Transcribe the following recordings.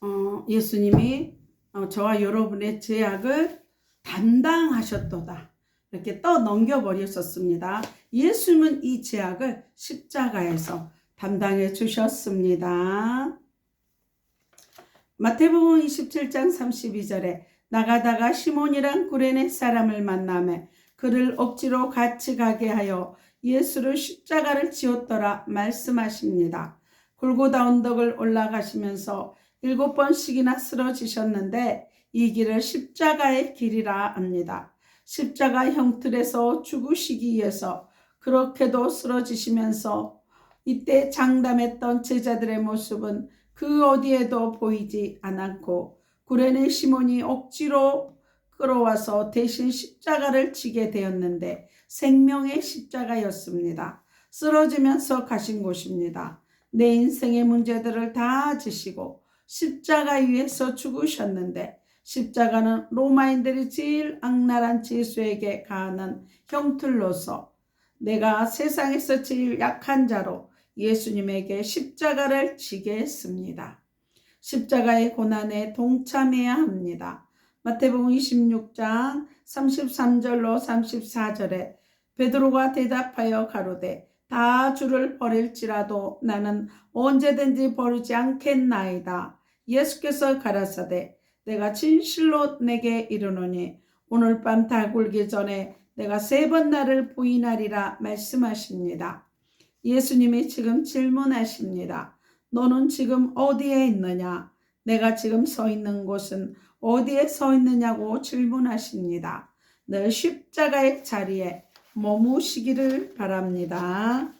어, 예수님이 어, 저와 여러분의 죄악을 담당하셨도다. 이렇게 떠 넘겨버렸었습니다. 예수님은 이 죄악을 십자가에서 담당해 주셨습니다. 마태복음 27장 32절에 나가다가 시몬이란 구레네 사람을 만나매 그를 억지로 같이 가게 하여 예수를 십자가를 지었더라 말씀하십니다. 골고다 언덕을 올라가시면서 일곱 번씩이나 쓰러지셨는데 이 길을 십자가의 길이라 합니다. 십자가 형틀에서 죽으시기 위해서 그렇게도 쓰러지시면서 이때 장담했던 제자들의 모습은 그 어디에도 보이지 않았고 구레네 시몬이 억지로 끌어와서 대신 십자가를 지게 되었는데 생명의 십자가였습니다. 쓰러지면서 가신 곳입니다. 내 인생의 문제들을 다 지시고 십자가 위에서 죽으셨는데 십자가는 로마인들이 제일 악랄한 죄수에게 가하는 형틀로서 내가 세상에서 제일 약한 자로 예수님에게 십자가를 지게 했습니다. 십자가의 고난에 동참해야 합니다. 마태복음 26장 33절로 34절에 베드로가 대답하여 가로되 다 주를 버릴지라도 나는 언제든지 버리지 않겠나이다. 예수께서 가라사대 내가 진실로 내게 이르노니 오늘 밤 다 굴기 전에 내가 세 번 나를 부인하리라 말씀하십니다. 예수님이 지금 질문하십니다. 너는 지금 어디에 있느냐? 내가 지금 서 있는 곳은 어디에 서 있느냐고 질문하십니다. 늘 십자가의 자리에 머무시기를 바랍니다.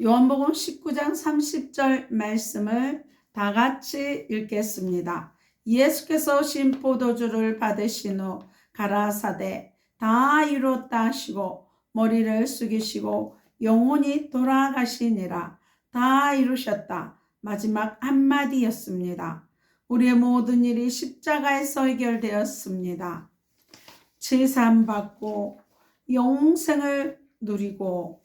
요한복음 19장 30절 말씀을 다 같이 읽겠습니다. 예수께서 신 포도주를 받으신 후 가라사대 다 이뤘다 하시고 머리를 숙이시고 영혼이 돌아가시니라 다 이루셨다. 마지막 한마디였습니다. 우리의 모든 일이 십자가에서 해결되었습니다. 제사함받고 영생을 누리고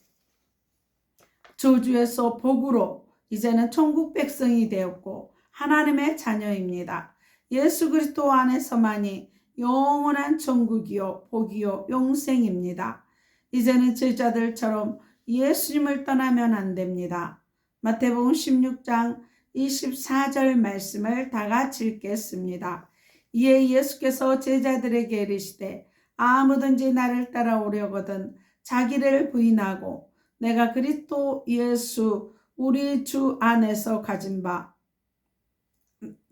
저주에서 복으로 이제는 천국 백성이 되었고 하나님의 자녀입니다. 예수 그리스도 안에서만이 영원한 천국이요 복이요 영생입니다. 이제는 제자들처럼 예수님을 떠나면 안 됩니다. 마태복음 16장 24절 말씀을 다 같이 읽겠습니다. 이에 예수께서 제자들에게 이르시되 아무든지 나를 따라오려거든 자기를 부인하고 내가 그리스도 예수 우리 주 안에서 가진 바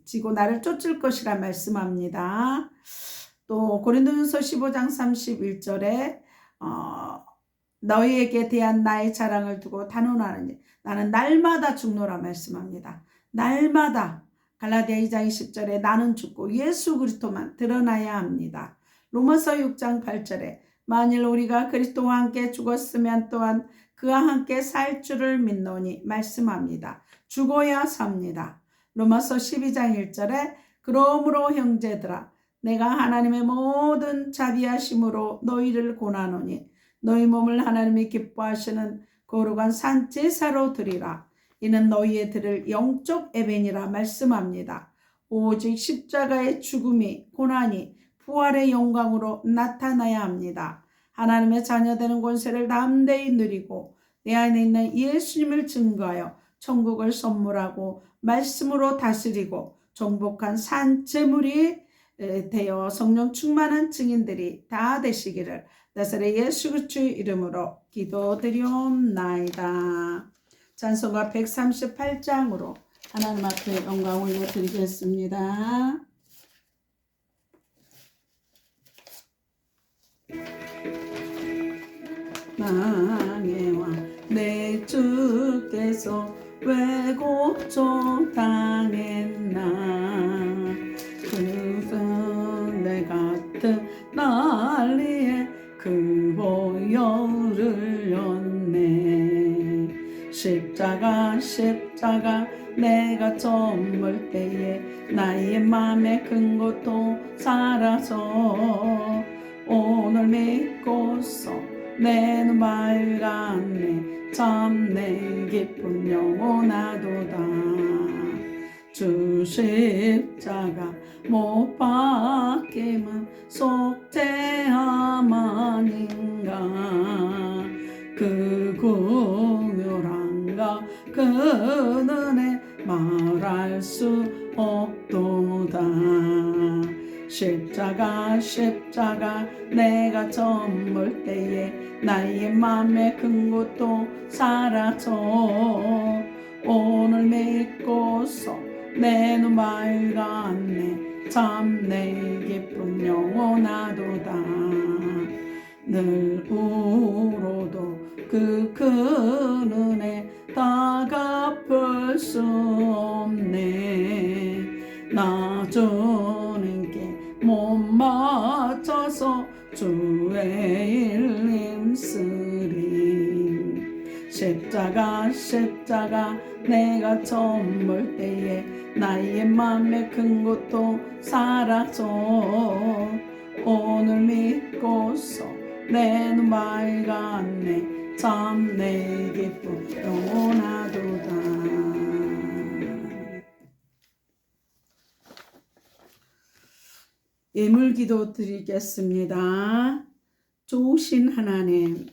지고 나를 쫓을 것이라 말씀합니다. 또 고린도전서 15장 31절에 어, 너희에게 대한 나의 자랑을 두고 단언하느니 나는 날마다 죽노라 말씀합니다. 날마다 갈라디아 2장 20절에 나는 죽고 예수 그리스도만 드러나야 합니다. 로마서 6장 8절에 만일 우리가 그리스도와 함께 죽었으면 또한 그와 함께 살 줄을 믿노니 말씀합니다. 죽어야 삽니다. 로마서 12장 1절에 그러므로 형제들아 내가 하나님의 모든 자비하심으로 너희를 고나노니 너희 몸을 하나님이 기뻐하시는 거룩한 산 제사로 드리라. 이는 너희의 들을 영적 에벤이라 말씀합니다. 오직 십자가의 죽음이 고난이 부활의 영광으로 나타나야 합니다. 하나님의 자녀되는 권세를 담대히 누리고 내 안에 있는 예수님을 증거하여 천국을 선물하고 말씀으로 다스리고 정복한 산 재물이 되어 성령 충만한 증인들이 다 되시기를 나사렛 예수 그리스도의 이름으로 기도드리옵나이다. 찬송가 138장으로 하나님 앞에 영광 올려드리겠습니다. 망해와 내 주께서 왜 고통 당 십자가 십자가 내가 저물 때에 나의 맘에 큰 고통 사라져. 오늘 믿고서 내 눈 밝았네. 참 내 기쁨 영원하도다. 주 십자가 못 박힘은 속죄함 아닌가? 그 공유란가 그 은혜 말할 수 없도다. 십자가 십자가 내가 저물 때에 나의 큰 것도 사라져. 오늘 믿고서 내눈 맑았네. 참 내 기쁨 영원하도다. 늘 울어도 그 큰 은혜 다 갚을 수 없네. 나 주님께 못 맞춰서 주의 일 힘쓰리. 십자가 십자가 내가 처음 볼 때에 나의 맘에 큰 것도 사라져. 오늘 믿고서 내 눈 맑았네 참 내 기쁨 영원하도다 예물 기도 드리겠습니다. 좋으신 하나님,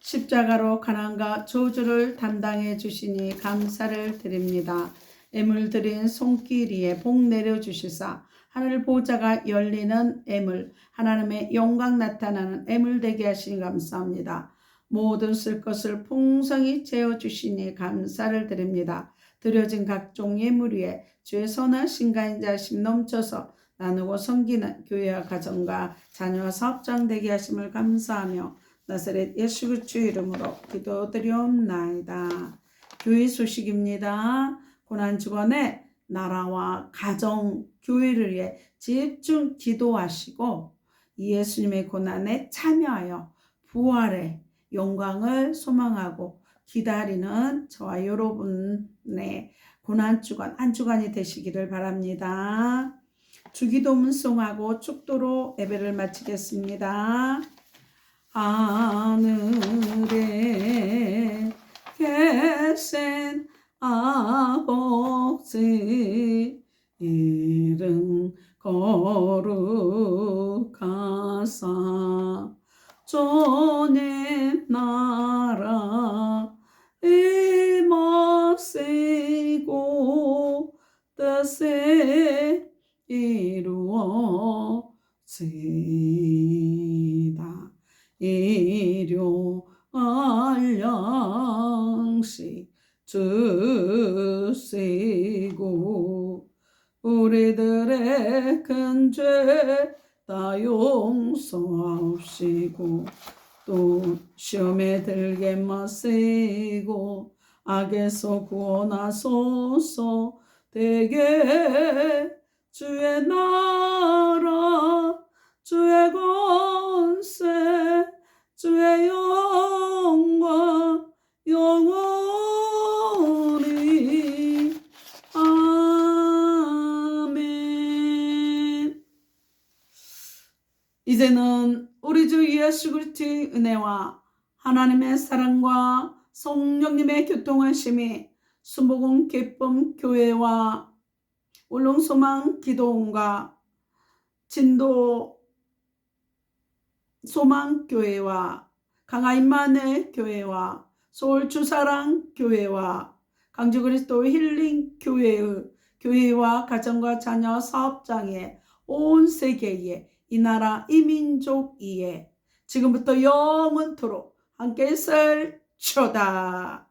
십자가로 가난과 저주를 담당해 주시니 감사를 드립니다. 애물 드린 손길 위에 복 내려 주시사 하늘 보좌가 열리는 애물, 하나님의 영광 나타나는 애물 되게 하시니 감사합니다. 모든 쓸 것을 풍성히 채워 주시니 감사를 드립니다. 드려진 각종 예물 위에 주의 선하신 가인자 심 넘쳐서 나누고 섬기는 교회와 가정과 자녀와 사업장 되게 하심을 감사하며 나사렛 예수 그리스도 이름으로 기도드리옵나이다. 교회 소식입니다. 고난 주간에 나라와 가정, 교회를 위해 집중 기도하시고 예수님의 고난에 참여하여 부활의 영광을 소망하고 기다리는 저와 여러분의 고난 주간 한 주간이 되시기를 바랍니다. 주기도 문 송하고 축도로 예배를 마치겠습니다. 하늘에 계신 아버지 이름 거룩하사 주님 나라 임하시고 뜻이 이루어지다. 일용할 양식 주시고 우리들의 큰 죄 다 용서하시고 또 시험에 들게 마시고 악에서 구원하소서 되게 주의 나라 주의 권세 주의 영광 영원히. 아멘. 이제는 우리 주 예수 그리스도 의 은혜와 하나님의 사랑과 성령님의 교통하심이 순복음 기쁨 교회와 울릉소망 기도원과 진도 소망 교회와 강화인만의 교회와 서울 주사랑 교회와 강주 그리스도 힐링 교회의 교회와 가정과 자녀 사업장에 온 세계에 이 나라 이 민족 이에 지금부터 영원토록 함께 살쳐다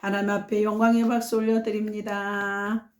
하나님 앞에 영광의 박수 올려드립니다.